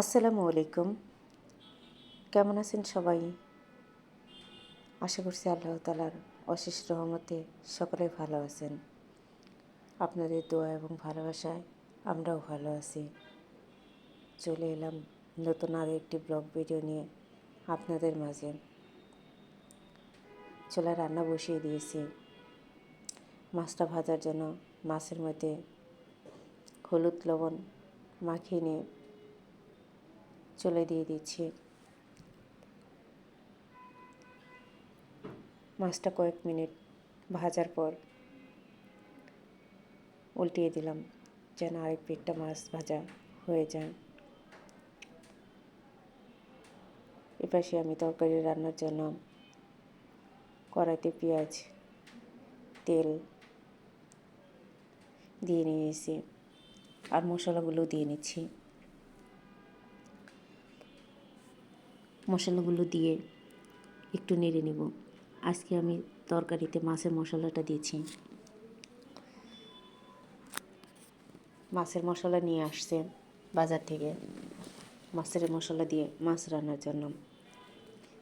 আসসালামু আলাইকুম। কেমন আছেন সবাই? আশা করছি আল্লাহ তালার অশেষ রহমতে সকলে ভালো আছেন। আপনাদের দোয়া এবং ভালোবাসায় আমরাও ভালো আছি। চলে এলাম নতুন আরও একটি ব্লগ ভিডিও নিয়ে আপনাদের মাঝে। চলে রান্না বসিয়ে দিয়েছি। মাছটা ভাজার জন্য মাছের মধ্যে হলুদ লবণ মাখিয়ে নিয়ে চলে দিয়ে দিচ্ছি। মাছটা কয়েক মিনিট ভাজার পর উল্টিয়ে দিলাম, যেন আরেক পিঠটা মাছ ভাজা হয়ে যায়। এপাশে আমি তরকারি রান্নার জন্য কড়াইতে পেঁয়াজ, তেল দিয়ে নিয়েছি আর মশলাগুলো দিয়ে নিচ্ছি। মশলাগুলো দিয়ে একটু নেড়ে নেব। আজকে আমি তরকারিতে মাছের মশলাটা দিয়েছি। মাছের মশলা নিয়ে আসছে বাজার থেকে। মাছের মশলা দিয়ে মাছ রান্নার জন্য।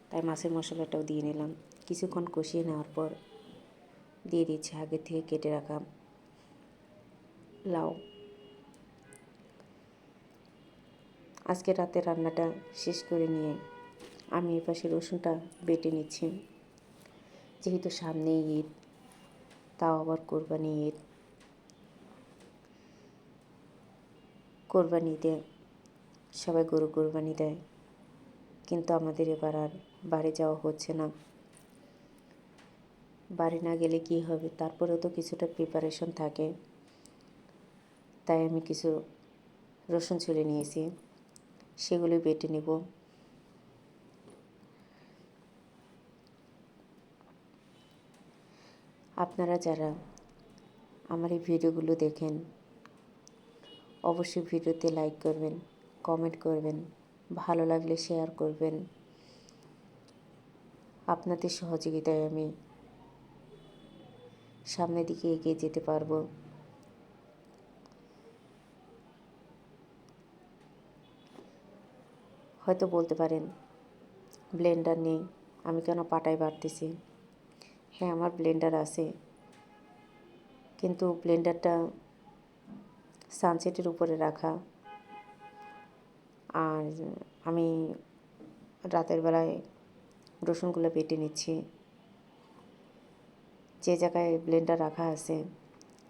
তাই মাছের মশলাটাও দিয়ে নিলাম। কিছুক্ষণ কষিয়ে নেওয়ার পর দিয়ে দিচ্ছি আগে থেকে কেটে রাখা লাউ। আজকে রাতে রান্নাটা শেষ করে নিয়ে আমি এপাশে রসুনটা বেটে নিচ্ছি। যেহেতু সামনে ঈদ, তাও আবার কোরবানি ঈদ। কোরবানি কোরবানিতে সবাই গরু কোরবানি দেয়, কিন্তু আমাদের এবার আর বাড়ি যাওয়া হচ্ছে না। বাড়ি না গেলে কি হবে? তারপরেও তো কিছুটা প্রিপারেশন থাকে। তাই আমি কিছু রসুন ছুলে নিয়েছি সেগুলি বেটে নেব। আপনারা যারা আমার এই ভিডিওগুলো দেখেন, অবশ্যই ভিডিওতে লাইক করবেন কমেন্ট করবেন, ভালো লাগলে শেয়ার করবেন। আপনাদের সহযোগিতায় আমি সামনের দিকে এগিয়ে যেতে পারব। হয়তো বলতে পারেন ব্লেন্ডার নেই, আমি কেন পাটায় বাড়তেছি? হ্যাঁ আমার ব্লেন্ডার আছে। কিন্তু ব্লেন্ডারটা সানসেটের উপরে রাখা। আর আমি রাতের বেলায় রসুনগুলো বেটে নিচ্ছি। যে জায়গায় ব্লেন্ডার রাখা আছে,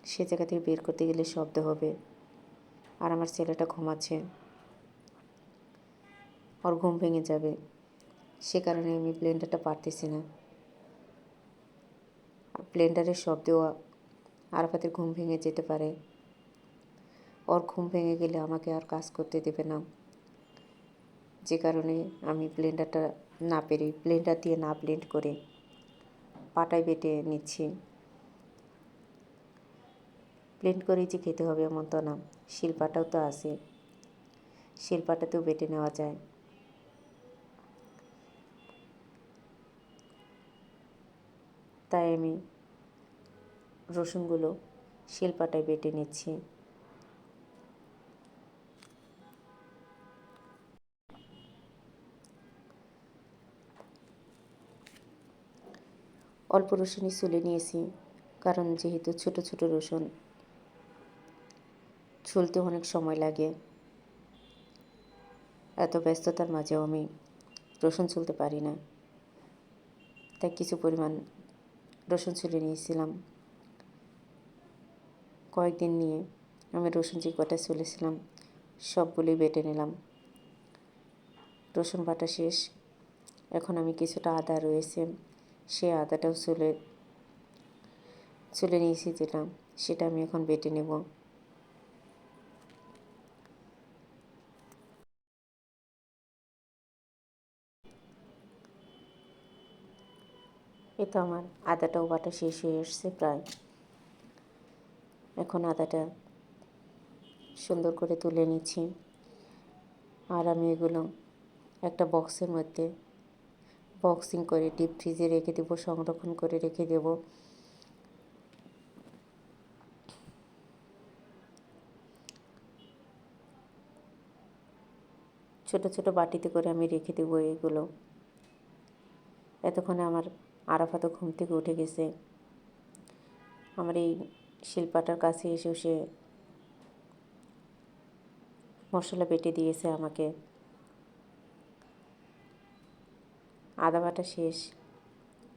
সে জায়গা থেকে বের করতে গেলে শব্দ হবে। আর আমার ছেলেটা ঘুমাচ্ছে। ওর ঘুম ভেঙে যাবে। সে কারণে আমি ব্লেন্ডারটা পারতেছি না। ব্লেন্ডারের শব্দেও আরাফাতের ঘুম ভেঙে যেতে পারে। ওর ঘুম ভেঙে গেলে আমাকে আর কাজ করতে দেবে না। যে কারণে আমি ব্লেন্ডারটা না পেরে, ব্লেন্ডার দিয়ে না ব্লেন্ড করে পাটায় বেটে নিচ্ছি। ব্লেন্ড করেই যে খেতে হবে এমন তো না। শিলপাটাও তো আছে। শিলপাটাতেও বেটে নেওয়া যায়। তাই আমি রসুনগুলো শিলপাটায় বেটে নিচ্ছি। অল্প রসুনই চুলে নিয়েছি, কারণ যেহেতু ছোট ছোট রসুন, ছুলতে অনেক সময় লাগে। এত ব্যস্ততার মাঝেও আমি রসুন ছুলতে পারি না। তাই কিছু পরিমাণ রসুন ছুলে নিয়েছিলাম। কয়েকদিন নিয়ে আমি রসুন যে কটা চলেছিলাম সবগুলি বেটে নিলাম। রসুন বাটা শেষ। এখন আমি কিছুটা আদা রয়েছে, সে আদাটাও চুলে চুলে নিয়েছি যেটা, সেটা আমি এখন বেটে নেব। এ তো আমার আদাটাও বাটা শেষ হয়ে এসছে প্রায়। এখন আদাটা সুন্দর করে তুলে নিচ্ছি। আর আমি এগুলো একটা বক্সের মধ্যে বক্সিং করে, ডিপ ফ্রিজে রেখে দেবো, সংরক্ষণ করে রেখে দেব। ছোট ছোট বাটিতে করে আমি রেখে দেবো এগুলো। এতক্ষণে আমার আরাফাতো ঘুম থেকে উঠে গেছে। আমার এই শিল্পাটার কাছে এসেও সে মশলা বেটে দিয়েছে আমাকে। আদা বাটা শেষ।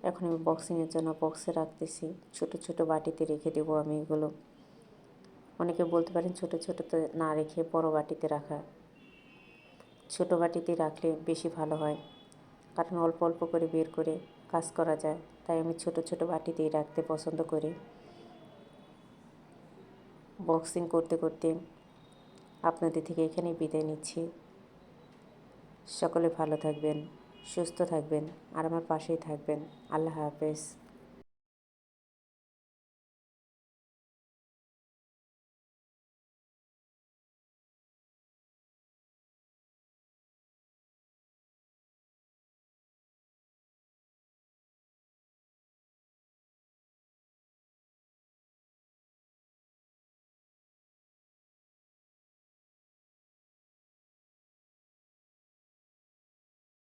এখন আমি বক্সিংয়ের জন্য বক্সে রাখতেছি। ছোট ছোট বাটিতে রেখে দেবো আমি এগুলো। অনেকে বলতে পারেন ছোট ছোটোতে না রেখে বড় বাটিতে রাখা। ছোট বাটিতে রাখলে বেশি ভালো হয়। কারণ অল্প অল্প করে বের করে কাজ করা যায়। তাই আমি ছোট ছোট বাটিতেই রাখতে পছন্দ করি। বক্সিং করতে করতে আপনাদের থেকে এখানেই বিদায় নিচ্ছি। সকলে ভালো থাকবেন, সুস্থ থাকবেন, আর আমার পাশেই থাকবেন। আল্লাহ হাফেজ।